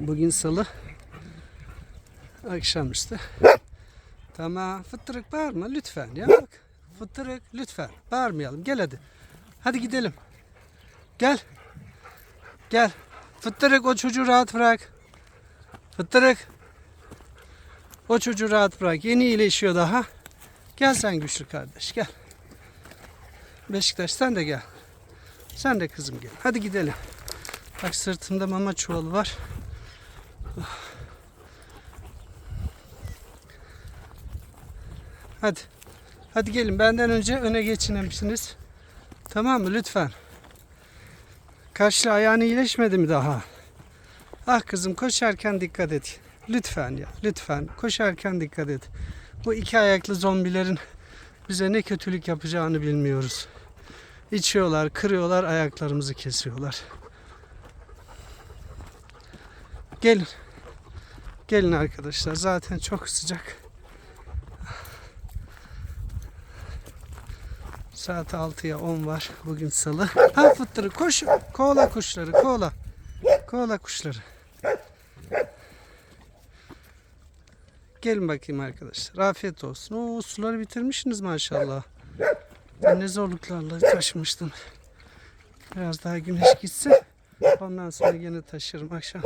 Bugün salı. Akşamüstü. Tamam. Fıttırık bağırma lütfen ya. Bak. Fıttırık lütfen. Bağırmayalım. Gel hadi. Hadi gidelim. Gel. Gel. Fıttırık o çocuğu rahat bırak. Fıttırık. O çocuğu rahat bırak. Yeni iyileşiyor daha. Gel sen güçlü kardeş gel. Beşiktaş sen de gel. Sen de kızım gel. Hadi gidelim. Bak sırtımda mama çuvalı var. Hadi. Hadi gelin. Benden önce öne geçinemişsiniz. Tamam mı? Lütfen. Kaşlı ayağın iyileşmedi mi daha? Ah kızım koşarken dikkat et. Lütfen ya. Lütfen. Koşarken dikkat et. Bu iki ayaklı zombilerin bize ne kötülük yapacağını bilmiyoruz. İçiyorlar, kırıyorlar, ayaklarımızı kesiyorlar. Gelin. Gelin arkadaşlar. Zaten çok sıcak. Saat 6'ya 10 var. Bugün salı. Ha fıttırı koş. Kovala kuşları. Kovala. Kovala kuşları. Gelin bakayım arkadaşlar. Afiyet olsun. Oo suları bitirmişsiniz maşallah. Ne zorluklarla taşımıştım. Biraz daha güneş gitsin. Ondan sonra yine taşırım akşam.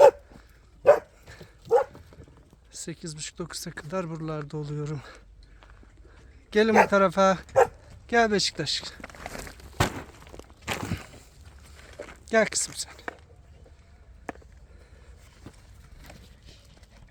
8.30-9'a kadar buralarda oluyorum. Gelin bu tarafa. Gel Beşiktaş. Gel kızım sen.